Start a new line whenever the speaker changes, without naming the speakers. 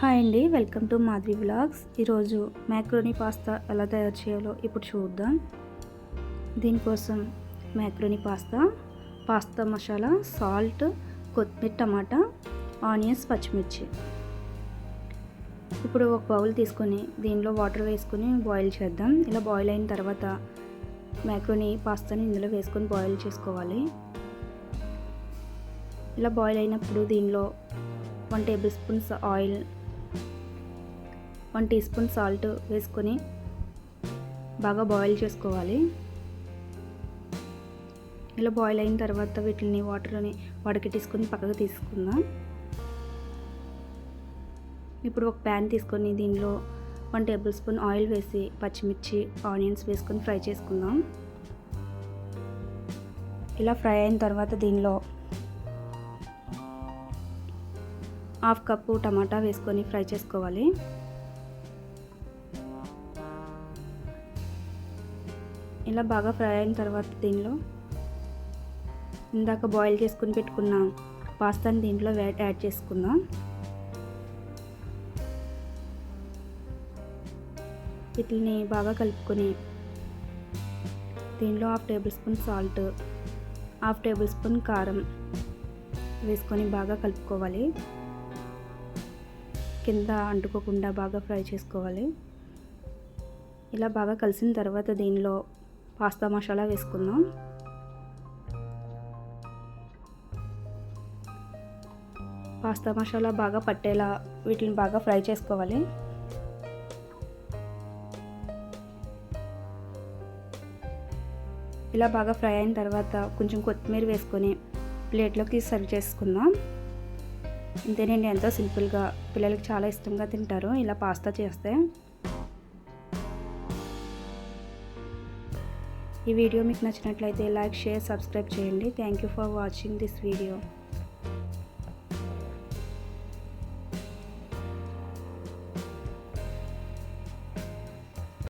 Hi అండి welcome to Madhavi vlogs. ఈరోజు macaroni pasta ఎలా తయారు చేయాలో ఇప్పుడు చూద్దాం. దీనికోసం macaroni pasta pasta masala salt కొత్తిమీర టమాటా ఆనియన్స్ పచ్చిమిర్చి. ఇప్పుడు ఒక బౌల్ తీసుకొని దీనిలో వాటర్ వేసుకొని బాయిల్ చేద్దాం. ఇలా బాయిల్ అయిన తర్వాత మ్యాక్రోనీ పాస్తాని ఇందులో వేసుకొని బాయిల్ చేసుకోవాలి. ఇలా బాయిల్ అయినప్పుడు దీనిలో one tablespoons oil one teaspoon salt వేసుకొని బాగా బాయిల్ చేసుకోవాలి. ఇలా బాయిల్ అయిన తర్వాత వీటిని వాటర్ని వడకెట్టేసుకొని పక్కకు తీసుకుందాం. ఇప్పుడు ఒక ప్యాన్ తీసుకొని దీనిలో వన్ టేబుల్ స్పూన్ ఆయిల్ వేసి పచ్చిమిర్చి ఆనియన్స్ వేసుకొని ఫ్రై చేసుకుందాం. ఇలా ఫ్రై అయిన తర్వాత దీనిలో హాఫ్ కప్పు టమాటా వేసుకొని ఫ్రై చేసుకోవాలి. ఇలా బాగా ఫ్రై అయిన తర్వాత దీనిలో ఇందాక బాయిల్ చేసుకుని పెట్టుకున్న పాస్తాని దీంట్లో యాడ్ చేసుకుందాం. వీటిని బాగా కలుపుకొని దీనిలో half tablespoon salt half tablespoon కారం వేసుకొని బాగా కలుపుకోవాలి. కింద అంటుకోకుండా బాగా ఫ్రై చేసుకోవాలి. ఇలా బాగా కలిసిన తర్వాత దీనిలో పాస్తా మసాలా వేసుకుందాం. పాస్తా మసాలా బాగా పట్టేలా వీటిని బాగా ఫ్రై చేసుకోవాలి. ఇలా బాగా ఫ్రై అయిన తర్వాత కొంచెం కొత్తిమీర వేసుకొని ప్లేట్లోకి సర్వ్ చేసుకుందాం. అంతేనండి ఎంతో సింపుల్గా. పిల్లలకి చాలా ఇష్టంగా తింటారు ఇలా పాస్తా చేస్తే. ఈ వీడియో మీకు నచ్చినట్లయితే లైక్ షేర్ సబ్స్క్రైబ్ చేయండి. Thank you for watching this video